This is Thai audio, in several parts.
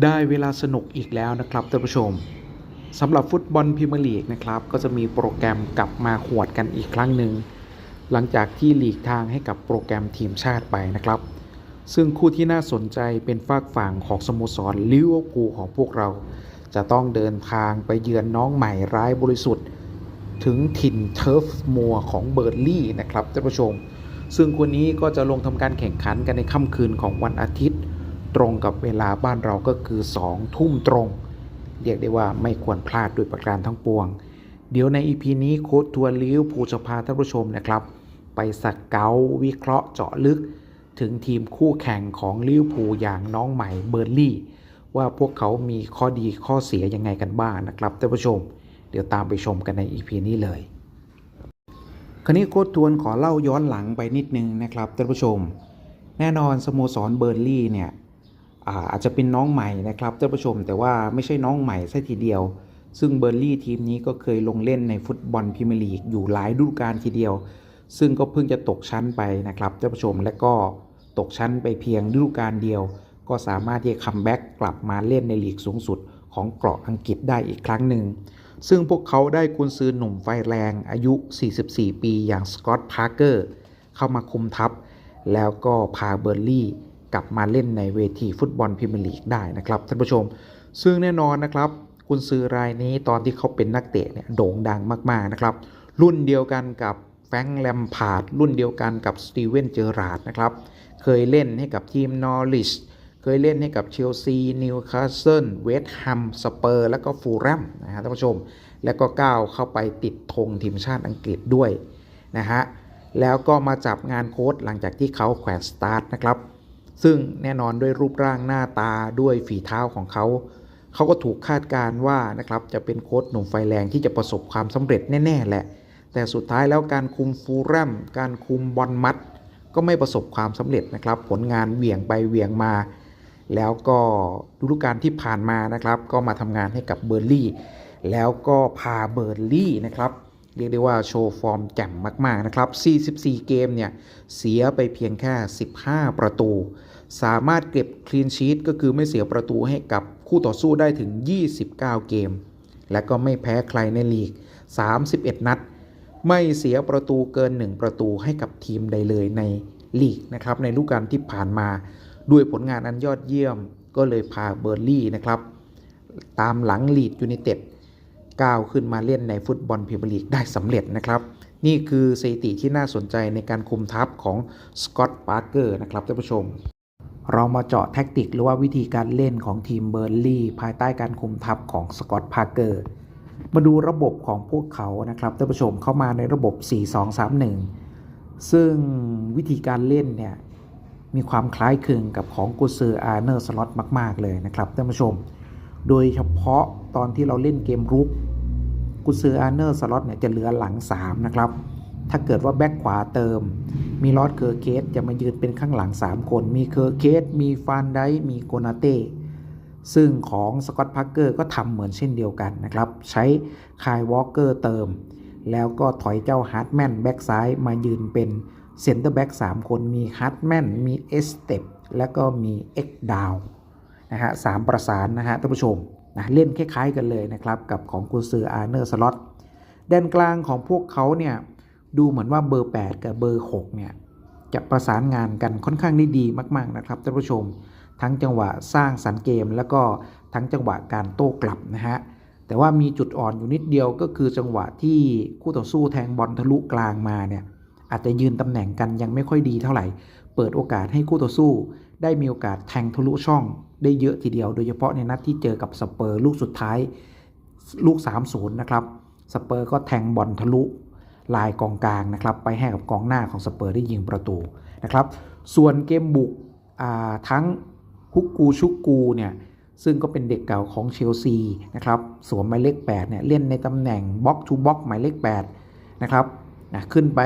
ได้เวลาสนุกอีกแล้วนะครับท่านผู้ชมสำหรับฟุตบอลพรีเมียร์ลีกนะครับ ก็จะมีโปรแกรมกลับมาขวดกันอีกครั้งหนึ่งหลังจากที่หลีกทางให้กับโปรแกรมทีมชาติไปนะครับ ซึ่งคู่ที่น่าสนใจเป็นฝากฝั่งของสโมสรลิเวอร์พูลของพวกเรา จะต้องเดินทางไปเยือนน้องใหม่ร้ายบริสุทธิ์ ถึงถิ่นเทิร์ฟมัวของเบอร์ลี่นะครับท่านผู้ชม ซึ่งคู่นี้ก็จะลงทำการแข่งขันกันในค่ำคืนของวันอาทิตย์ ตรงกับเวลาบ้านเราก็คือ2ทุ่มตรง เรียกได้ว่าไม่ควรพลาดด้วยประการทั้งปวง เดี๋ยวใน EP นี้โค้ดทัวร์ลิเวอร์พูลจะพาท่านผู้ชมนะครับ ไปสักเกาวิเคราะห์เจาะลึก ถึงทีมคู่แข่งของลิเวอร์พูอย่างน้องใหม่เบอร์ลี่ ว่าพวกเขามีข้อดีข้อเสียยังไงกันบ้างนะครับท่านผู้ชม เดี๋ยวตามไปชมกันใน EP นี้เลยคราวนี้โค้ดทวนขอเล่าย้อนหลังไปนิดนึงนะครับท่านผู้ชม แน่นอนสโมสรเบอร์ลี่เนี่ย อาจจะเป็นน้องใหม่นะครับท่านผู้ชม แต่ว่าไม่ใช่น้องใหม่ซะทีเดียว ซึ่งเบอร์ลี่ทีมนี้ก็เคยลงเล่นในฟุตบอลพรีเมียร์ลีกอยู่หลายฤดูกาลทีเดียว ซึ่งก็เพิ่งจะตกชั้นไปนะครับท่านผู้ชมและก็ตกชั้นไปเพียงฤดูกาลเดียว ก็สามารถที่จะคัมแบ็กกลับมาเล่นในลีกสูงสุดของเกาะอังกฤษได้อีกครั้งหนึ่ง ซึ่งพวกเขาได้กุนซือหนุ่มไฟแรงอายุ 44 ปีอย่างสกอตต์พาร์เกอร์เข้ามาคุมทัพ แล้วก็พาเบอร์ลี่ กลับมาเล่นในเวทีฟุตบอลพรีเมียร์ลีกได้นะครับท่านผู้ชม ซึ่งแน่นอนนะครับกุนซือรายนี้ตอนที่เขาเป็นนักเตะเนี่ยโด่งดังมากๆนะครับ รุ่นเดียวกันกับแฟรงค์แลมพาร์ดรุ่นเดียวกันกับสตีเวนเจอราร์ดนะครับเคยเล่นให้กับทีมนอริชเคยเล่นให้กับเชลซีนิวคาสเซิลเวสต์แฮมสเปอร์ แล้วก็ฟูลแรมนะฮะท่านผู้ชม แล้วก็ก้าวเข้าไปติดธงทีมชาติอังกฤษด้วยนะฮะแล้วก็มาจับงานโค้ดหลังจากที่เขาแขวนสตาร์ทนะครับ ซึ่งแน่นอนด้วยรูปร่างหน้าตาด้วยฝีเท้าของเขา เขาก็ถูกคาดการณ์ว่านะครับจะเป็นโค้ดหนุ่มไฟแรงที่จะประสบความสำเร็จแน่ ๆ แหละ แต่สุดท้ายแล้วการคุมฟูลแรมการคุมบอลมัด ก็ไม่ประสบความสำเร็จนะครับ ผลงานเหวี่ยงไปเหวี่ยงมา แล้วก็ฤดูกาลที่ผ่านมานะครับ ก็มาทำงานให้กับเบอร์ลี่ แล้วก็พาเบอร์ลี่นะครับ เรียกได้ว่าโชว์ฟอร์มแจ่มมาก ๆ นะครับ 44 เกมเนี่ย เสียไปเพียงแค่ 15 ประตู สามารถเก็บคลีนชีตก็คือไม่เสียประตูให้กับคู่ต่อสู้ได้ถึง 29 เกม และก็ไม่แพ้ใครในลีก 31 นัด ไม่เสียประตูเกิน 1 ประตูให้กับทีมใดเลยในลีกนะครับ ในฤดูกาลที่ผ่านมา ด้วยผลงานอันยอดเยี่ยมก็เลยพาเบอร์ลี่นะครับ ตามหลังลีดยูไนเต็ด ก้าวขึ้นมาเล่นในฟุตบอลพรีเมียร์ลีกได้สำเร็จนะครับ นี่คือสถิติที่น่าสนใจในการคุมทัพของสกอตต์ปาร์เกอร์นะครับท่านผู้ชม เรามาเจาะแท็กติกหรือว่าวิธีการเล่นของทีมเบอร์ลี่ภายใต้การคุมทัพของสกอตต์พาร์เกอร์มาดูระบบของพวกเขานะครับท่านผู้ชมเข้ามาในระบบ 4-2-3-1 ซึ่งวิธีการเล่นเนี่ยมีความคล้ายคลึงกับของกูเซอร์อาร์เนอร์สล็อตมาก ๆ เลยนะครับท่านผู้ชม โดยเฉพาะตอนที่เราเล่นเกมรุก กูเซอร์อาร์เนอร์สล็อตเนี่ยจะเหลือหลัง 3 นะครับ ถ้าเกิดว่าแบ็กขวาเติม มีลอดเคอร์เคสจะมายืนเป็นข้างหลัง 3 คน มีเคอร์เคสมีฟานไดมีโกนาเต้ซึ่งของสกอตพักเกอร์ก็ทำเหมือนเช่นเดียวกันนะครับ ใช้คายวอลเกอร์เติม แล้วก็ถอยเจ้าฮาร์ดแมนแบ็กซ้ายมายืนเป็นเซนเตอร์แบ็ก3คนมีฮาร์ดแมนมีเอสเตปแล้วก็มีเอ็กดาวนะฮะสามประสานนะฮะท่านผู้ชม นะเล่นคล้ายๆกันเลยนะครับกับของกุนซืออาร์เนอร์สล็อตแดนกลางของพวกเขาเนี่ยดูเหมือนว่าเบอร์ 8 กับเบอร์ 6 เนี่ยจะประสานงานกันค่อนข้างได้ดีมาก ๆนะครับท่านผู้ชม ทั้งจังหวะสร้างสรรค์เกม แล้วก็ทั้งจังหวะการโต้กลับนะฮะแต่ว่ามีจุดอ่อนอยู่นิดเดียวก็คือจังหวะที่คู่ต่อสู้แทงบอลทะลุกลางมาเนี่ยอาจจะยืนตำแหน่งกันยังไม่ค่อยดีเท่าไหร่ เปิดโอกาสให้คู่ต่อสู้ ได้มีโอกาสแทงทะลุช่องได้เยอะทีเดียว โดยเฉพาะในนัดที่เจอกับสเปอร์ลูกสุดท้ายลูก 3-0 นะครับสเปอร์ก็แทงบอลทะลุลายกองกลางนะครับไปให้กับกองหน้าของสเปอร์ได้ยิงประตูนะครับ ส่วนเกมบุกทั้งฮุกกูชุกกูเนี่ยซึ่งก็เป็นเด็กเก่าของเชลซีนะครับสวมหมายเลข8เนี่ยเล่นในตำแหน่งบ็อกทูบ็อกหมายเลข8นะครับ นะขึ้นไป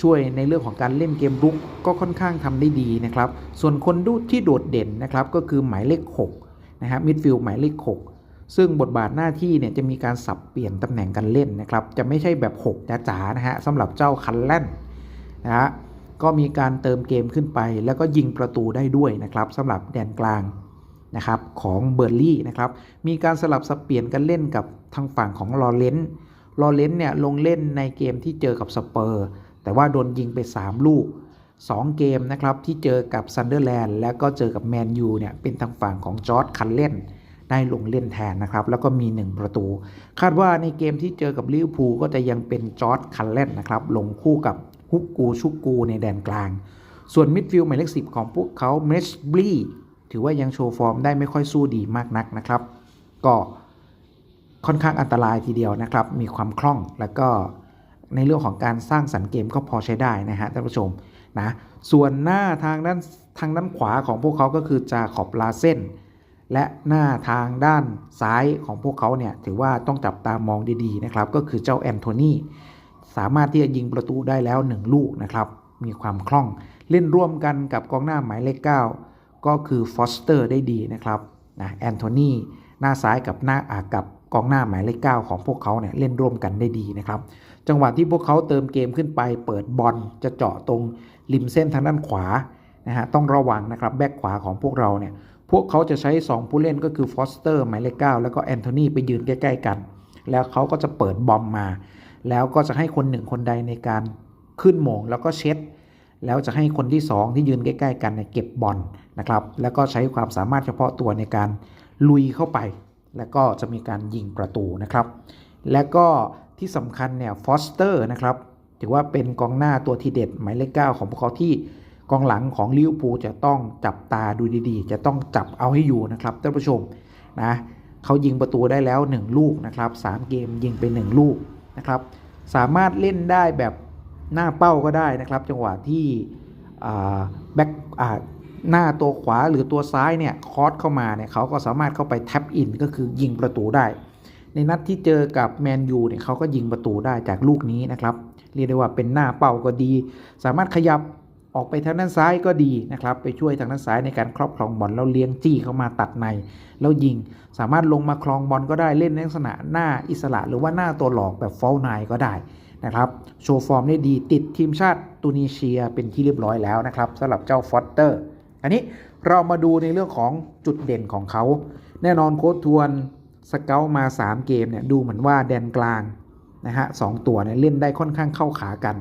ช่วยในเรื่องของการเล่นเกมรุกก็ค่อนข้างทำได้ดีนะครับ ส่วนคนดูที่โดดเด่นนะครับก็คือหมายเลข6นะฮะมิดฟิลด์หมายเลข 6 ซึ่งบทบาทหน้าที่เนี่ยจะมีการสับเปลี่ยนตำแหน่งกันเล่นนะครับ จะไม่ใช่แบบ 6จ๋าๆนะฮะสำหรับเจ้าคันแลนนะฮะก็มีการเติมเกมขึ้นไป แล้วก็ยิงประตูได้ด้วยนะครับสำหรับแดนกลางนะครับของเบอร์ลี่นะครับมีการสลับสับเปลี่ยนกันเล่นกับทางฝั่งของลอเรนซ์ ลอเรนซ์เนี่ยลงเล่นในเกมที่เจอกับสเปอร์ แต่ว่าโดนยิงไป 3 ลูก 2 เกมนะครับที่เจอกับซันเดอร์แลนด์แล้วก็เจอกับแมนยูเนี่ยเป็นทางฝั่งของจอร์ดคันเล่นได้ลงเล่นแทนนะครับ แล้วก็มี 1 ประตู คาดว่าในเกมที่เจอกับลิเวอร์พูลก็จะยังเป็นจอร์ดคันเล่นนะครับลงคู่กับฮุกกูชุกกูในแดนกลาง ส่วนมิดฟิลด์หมายเลขสิของพวกเขาเมสบลีถือว่ายังโชว์ฟอร์มได้ไม่ค่อยสู้ดีมากนักนะครับ ก็ ค่อนข้างอันตรายทีเดียวนะครับ มีความคล่องแล้วก็ในเรื่องของการสร้างสรรค์เกมก็พอใช้ได้นะฮะท่านผู้ชมนะส่วนหน้าทางด้านทางด้านขวาของพวกเขาก็คือจาขอบลาเส้น และหน้าทางด้านซ้ายของพวกเขาเนี่ยถือว่าต้องจับตามองดีๆนะครับ ก็คือเจ้าแอนโทนีสามารถที่จะยิงประตูได้แล้ว 1 ลูกนะครับ มีความคล่องเล่นร่วมกันกับกองหน้าหมายเลข 9 ก็คือฟอสเตอร์ได้ดีนะครับนะแอนโทนีหน้าซ้ายกับหน้าอากับ กองหน้าหมายเลข9ของพวกเขาเนี่ยเล่นร่วมกันได้ดีนะครับ จังหวะที่พวกเขาเติมเกมขึ้นไปเปิดบอลจะเจาะตรงริมเส้นทางด้านขวานะฮะต้องระวังนะครับแบ็กขวาของพวกเราเนี่ยพวกเขาจะใช้ 2 ผู้เล่นก็คือฟอสเตอร์หมายเลข9แล้วก็แอนโทนีไปยืนใกล้ๆกัน แล้วเขาก็จะเปิดบอมมา แล้วก็จะให้คนหนึ่งคนใดในการขึ้นโมงแล้วก็เช็ด แล้วจะให้คนที่ 2 ที่ยืนใกล้ ๆ กันเนี่ยเก็บบอลนะครับแล้วก็ใช้ความสามารถเฉพาะตัวในการลุยเข้าไป แล้วก็จะมีการยิงประตูนะครับ และก็ที่สำคัญเนี่ยฟอสเตอร์นะครับถือว่าเป็นกองหน้าตัวทีเด็ดหมายเลข9ของพวกเขาที่กองหลังของลิเวอร์พูลจะต้องจับตาดูดีๆ จะต้องจับเอาให้อยู่นะครับท่านผู้ชมนะเขายิงประตูได้แล้ว 1 ลูกนะครับ 3 เกมยิงไป 1 ลูกนะครับ สามารถเล่นได้แบบหน้าเป้าก็ได้นะครับ จังหวะที่แบ็ก หน้าตัวขวาหรือตัวซ้ายเนี่ยคอสเข้ามาเนี่ยเขาก็สามารถเข้าไปแท็บอินก็คือยิงประตูได้ ในนัดที่เจอกับแมนยูเนี่ยเขาก็ยิงประตูได้จากลูกนี้นะครับ เรียกได้ว่าเป็นหน้าเป้าก็ดี สามารถขยับออกไปทางด้านซ้ายก็ดีนะครับ ไปช่วยทางด้านซ้ายในการครอบครองบอลแล้วเลี้ยงจี้เข้ามาตัดใน แล้วยิงสามารถลงมาครองบอลก็ได้เล่นในลักษณะหน้าอิสระ หรือว่าหน้าตัวหลอกแบบฟอลไนก็ได้นะครับโชว์ฟอร์มได้ดีติดทีมชาติตูนิเซียเป็นที่เรียบร้อยแล้วนะครับสำหรับเจ้าฟอสเตอร์ อันนี้เรามาดูในเรื่องของจุดเด่นของเขา แน่นอนโค้ชทวนสเกลมา 3 เกมเนี่ยดูเหมือนว่าแดนกลางนะฮะสตัวเนี่ยเล่นได้ค่อนข้างเข้าขากัน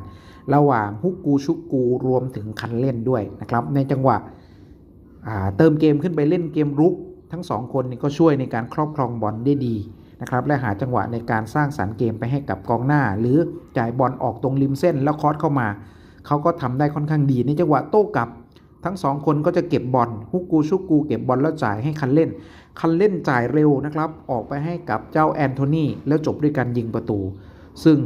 ระหว่างฮุกกูชุกกูรวมถึงคันเล่นด้วยนะครับ ในจังหวะเติมเกมขึ้นไปเล่นเกมรุก ทั้ง 2 คนนี่ก็ช่วยในการครอบครองบอลได้ดีนะครับและหาจังหวะในการสร้างสารรค์เกมไปให้กับกองหน้า หรือจ่ายบอลออกตรงริมเส้นแล้วคอสเข้ามา เขาก็ทำได้ค่อนข้างดีในจังหวะโต้กลับ ทั้งสองคนก็จะเก็บบอลฮุกกูชุกกูเก็บบอลแล้วจ่ายให้คันเล่น คันเล่นจ่ายเร็วนะครับ ออกไปให้กับเจ้าแอนโทนีแล้วจบด้วยการยิงประตู ซึ่ง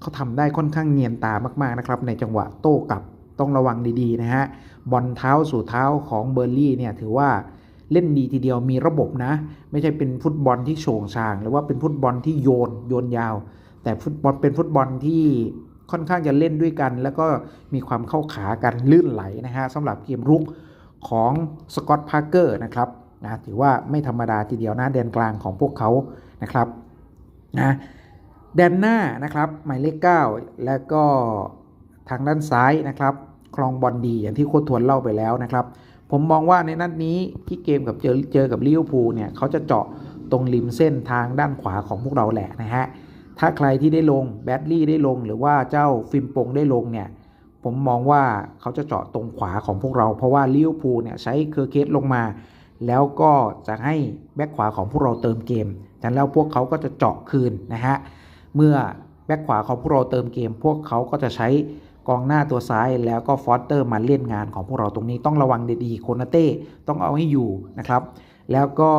เขาทำได้ค่อนข้างเนียนตามากๆนะครับ ในจังหวะโต้กลับต้องระวังดีๆนะฮะ บอลเท้าสู่เท้าของเบอร์ลี่เนี่ยถือว่าเล่นดีทีเดียวมีระบบนะ ไม่ใช่เป็นฟุตบอลที่โฉงชาง หรือว่าเป็นฟุตบอลที่โยนโยนยาว แต่ฟุตบอลเป็นฟุตบอลที่ ค่อนข้างจะเล่นด้วยกัน แล้วก็มีความเข้าขากันลื่นไหลนะฮะสำหรับเกมรุกของสกอตพาร์เกอร์นะครับนะถือว่าไม่ธรรมดาทีเดียวนะแดนกลางของพวกเขานะครับนะแดนหน้านะครับหมายเลข 9 และก็ทางด้านซ้ายนะครับ คลองบอลดีอย่างที่โค้ชทวนเล่าไปแล้วนะครับ ผมมองว่าในนัดนี้ที่เกมกับเจอเจอกับลิเวอร์พูลเนี่ยเขาจะเจาะตรงริมเส้นทางด้านขวาของพวกเราแหละนะฮะ ถ้าใครที่ได้ลงแบดลี่ได้ลงหรือว่าเจ้าฟิมปงได้ลงเนี่ยผมมองว่าเขาจะเจาะตรงขวาของพวกเรา เพราะว่าลิเวอร์พูลเนี่ยใช้เคอร์เคสลงมา แล้วก็จะให้แบ็คขวาของพวกเราเติมเกมจากแล้วพวกเขาก็จะเจาะคืนนะฮะเมื่อแบ็คขวาของพวกเราเติมเกม พวกเขาก็จะใช้กองหน้าตัวซ้ายแล้วก็ฟอสเตอร์มาเล่นงานของพวกเราตรงนี้ต้องระวังดีๆโคนาเต้ต้องเอาให้อยู่นะครับ แล้วก็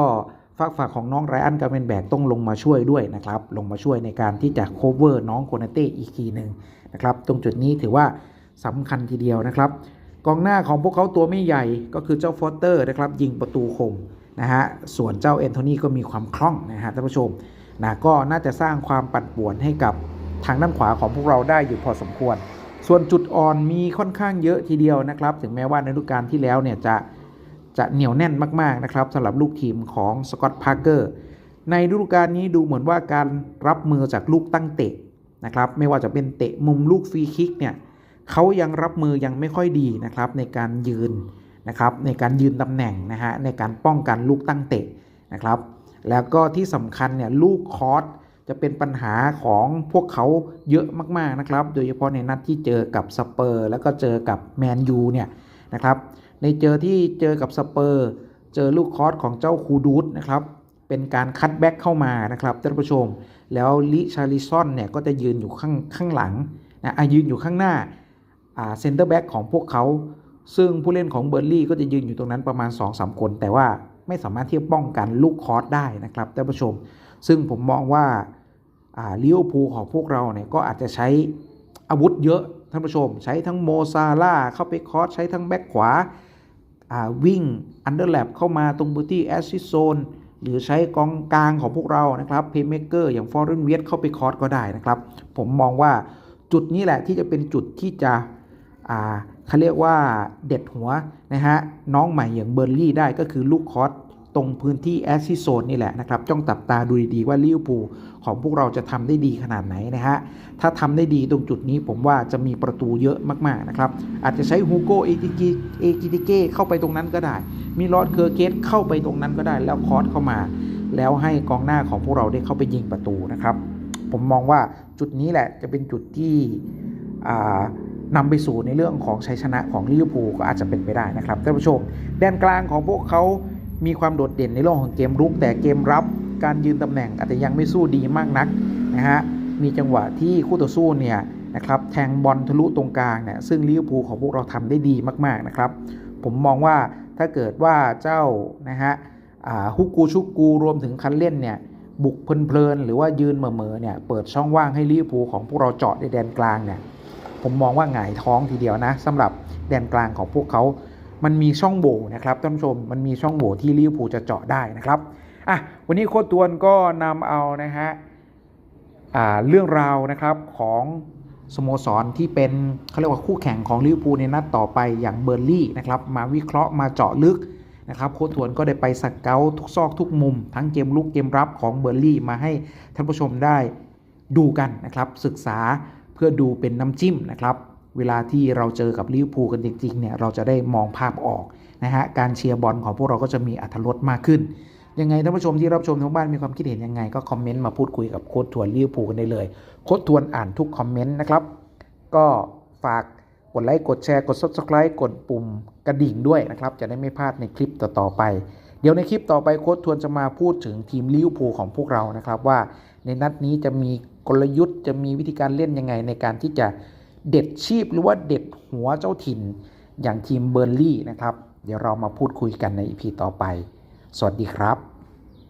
ฝากฝากของน้องไรอันกาเมนแบกต้องลงมาช่วยด้วยนะครับ ลงมาช่วยในการที่จะโคเวอร์น้องโคนาเต้อีกทีหนึ่งนะครับ ตรงจุดนี้ถือว่าสำคัญทีเดียวนะครับ กองหน้าของพวกเขาตัวไม่ใหญ่ก็คือเจ้าฟอสเตอร์นะครับ ยิงประตูคมนะฮะ ส่วนเจ้าเอนโทนีก็มีความคล่องนะฮะท่านผู้ชมนะก็น่าจะสร้างความปั่นป่วนให้กับทางด้านขวาของพวกเราได้อยู่พอสมควร ส่วนจุดอ่อนมีค่อนข้างเยอะทีเดียวนะครับ ถึงแม้ว่าในฤดูกาลที่แล้วเนี่ยจะ จะเหนียวแน่นมากๆนะครับสำหรับลูกทีมของสกอตพาร์เกอร์ในฤดูกาลนี้ดูเหมือนว่าการรับมือจากลูกตั้งเตะนะครับ ไม่ว่าจะเป็นเตะมุมลูกฟรีคิกเนี่ยเขายังรับมือยังไม่ค่อยดีนะครับ ในการยืนนะครับในการยืนตำแหน่งนะฮะในการป้องกันลูกตั้งเตะนะครับ แล้วก็ที่สำคัญเนี่ยลูกคอร์สจะเป็นปัญหาของพวกเขาเยอะมากๆนะครับ โดยเฉพาะในนัดที่เจอกับสเปอร์ แล้วก็เจอกับแมนยูเนี่ย นะครับ ในเจอที่เจอกับสเปอร์ เจอลูกคอสของเจ้าคูดูดนะครับเป็นการคัดแบ็กเข้ามานะครับท่านผู้ชม แล้วลิชาริซอนเนี่ยก็จะยืนอยู่ข้างข้างหลังนะยืนอยู่ข้างหน้าเซนเตอร์แบ็กของพวกเขา ซึ่งผู้เล่นของเบอร์ลี่ก็จะยืนอยู่ตรงนั้นประมาณ 2-3 คน แต่ว่าไม่สามารถที่จะป้องกันลูกคอร์สได้นะครับท่านผู้ชม ซึ่งผมมองว่าอ่าลิเวอร์พูลของพวกเราเนี่ยก็อาจจะใช้อาวุธเยอะ ท่านผู้ชม ใช้ทั้งโมซาร่าเข้าไปคอร์สใช้ทั้งแบ็กขวาวิ่งอันเดอร์แลปเข้ามาตรงพื้นที่แอสซิสโซนหรือใช้กองกลางของพวกเรานะครับเพย์เมเกอร์อย่างฟอร์เรนเวียเข้าไปคอร์สก็ได้นะครับ ผมมองว่าจุดนี้แหละที่จะเป็นจุดที่จะเขาเรียกว่าเด็ดหัวนะฮะน้องใหม่อย่างเบอร์ลี่ได้ก็คือลูกคอร์ส ตรงพื้นที่แอสซิโซนนี่แหละนะครับจ้องตับตาดูดีๆว่าลิเวอร์พูลของพวกเราจะทำได้ดีขนาดไหนนะฮะถ้าทำได้ดีตรงจุดนี้ผมว่าจะมีประตูเยอะมากๆนะครับอาจจะใช้ฮูโกเอกิกิเอกิติเก้เข้าไปตรงนั้นก็ได้ มีลอดเคอร์เกตเข้าไปตรงนั้นก็ได้ แล้วคอร์สเข้ามา แล้วให้กองหน้าของพวกเราได้เข้าไปยิงประตูนะครับ ผมมองว่าจุดนี้แหละจะเป็นจุดที่นำไปสู่ในเรื่องของชัยชนะของลิเวอร์พูลก็อาจจะเป็นไปได้นะครับท่านผู้ชมแดนกลางของพวกเขา มีความโดดเด่นในเรื่องของเกมรุก แต่เกมรับการยืนตำแหน่งอาจจะยังไม่สู้ดีมากนักนะฮะมีจังหวะที่คู่ต่อสู้เนี่ยนะครับแทงบอลทะลุตรงกลางเนี่ยซึ่งลิเวอร์พูลของพวกเราทำได้ดีมากๆนะครับ ผมมองว่าถ้าเกิดว่าเจ้านะฮะฮุกกูชุกกูรวมถึงคันเล่นเนี่ยบุกเพลินๆหรือว่ายืนเม่อๆเนี่ยเปิดช่องว่างให้ลิเวอร์พูลของพวกเราเจาะในแดนกลางเนี่ยผมมองว่าหงายท้องทีเดียวนะสำหรับแดนกลางของพวกเขา มันมีช่องโหว่นะครับท่านผู้ชมมันมีช่องโหว่ที่ลิเวอร์พูลจะเจาะได้นะครับอะวันนี้โค้ชตวนก็นำเอานะฮะอ่าเรื่องราวนะครับของสโมสรที่เป็นเขาเรียกว่าคู่แข่งของลิเวอร์พูลในนัดต่อไปอย่างเบอร์ลี่นะครับมาวิเคราะห์มาเจาะลึกนะครับโค้ชทวนก็ได้ไปสกเกลทุกซอกทุกมุม ทั้งเกมลุกเกมรับของเบอร์ลี่มาให้ท่านผู้ชมได้ดูกันนะครับศึกษาเพื่อดูเป็นน้ำจิ้มนะครับ เวลาที่เราเจอกับลิเวอร์พูลกันจริงๆเนี่ยเราจะได้มองภาพออกนะฮะการเชียร์บอลของพวกเราก็จะมีอรรถรสมากขึ้น ยังไงท่านผู้ชมที่รับชมทางบ้านมีความคิดเห็นยังไง ก็คอมเมนต์มาพูดคุยกับโค้ดทวนลิเวอร์พูลกันได้เลย โค้ดทวนอ่านทุกคอมเมนต์นะครับ ก็ฝากกดไลค์กดแชร์กด subscribe กดปุ่มกระดิ่งด้วยนะครับจะได้ไม่พลาดในคลิปต่อๆไป เดี๋ยวในคลิปต่อไปโค้ดทวนจะมาพูดถึงทีมลิเวอร์พูลของพวกเรานะครับว่า ในนัดนี้จะมีกลยุทธ์จะมีวิธีการเล่นยังไงในการที่จะ เด็ดชีพหรือว่าเด็ดหัวเจ้าถิ่น อย่างทีมเบอร์ลี่นะครับ เดี๋ยวเรามาพูดคุยกันในอีพีต่อไป สวัสดีครับ